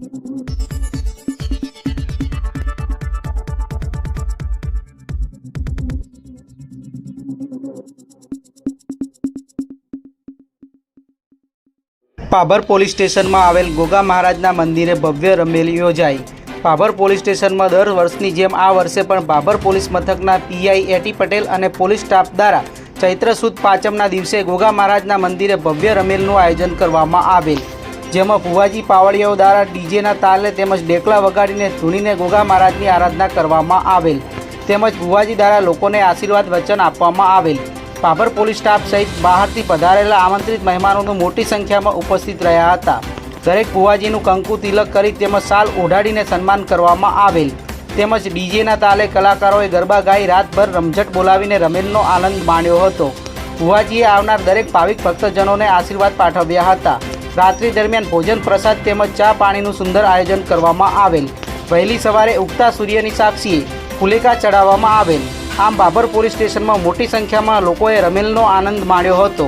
Bhabhar police સ્ટેશનમાં આવેલ ગોગા મહારાજના મંદિરે ભવ્ય રમેલી યોજાઈ. પાભર પોલીસ સ્ટેશનમાં દર વર્ષની જેમ આ વર્ષે પણ પાભર પોલીસ મથકના પીઆઈ એટી પટેલ અને પોલીસ સ્ટાફ દ્વારા ચૈત્ર સુદ પાંચમના દિવસે ગોગા મહારાજના મંદિરે ભવ્ય રમેલનું આયોજન કરવામાં આવેલ. જેમાં ભુવાજી પાવડિયાઓ દ્વારા ડીજેના તાલે તેમજ ડેકલા વગાડીને ધૂનીને ગોગા મહારાજની આરાધના કરવામાં આવેલ. તેમજ ભુવાજી દ્વારા લોકોને આશીર્વાદ વચન આપવામાં આવેલ. પાભર પોલીસ સ્ટાફ સહિત બહારથી પધારેલા આમંત્રિત મહેમાનોનું મોટી સંખ્યામાં ઉપસ્થિત રહ્યા હતા. દરેક ભુવાજીનું કંકુ તિલક કરી તેમજ સાલ ઓઢાડીને સન્માન કરવામાં આવેલ. તેમજ ડીજેના તાલે કલાકારોએ ગરબા ગાઈ રાતભર રમઝટ બોલાવીને રમેલનો આનંદ માણ્યો હતો. ભુવાજીએ આવનાર દરેક ભાવિક ભક્તજનોને આશીર્વાદ પાઠવ્યા હતા. રાત્રિ દરમિયાન ભોજન, પ્રસાદ તેમજ ચા પાણીનું સુંદર આયોજન કરવામાં આવેલ. વહેલી સવારે ઉગતા સૂર્યની સાક્ષીએ ફુલેકા ચડાવવામાં આવેલ. આમ બાબર પોલીસ સ્ટેશનમાં મોટી સંખ્યામાં લોકોએ રમેલનો આનંદ માણ્યો હતો.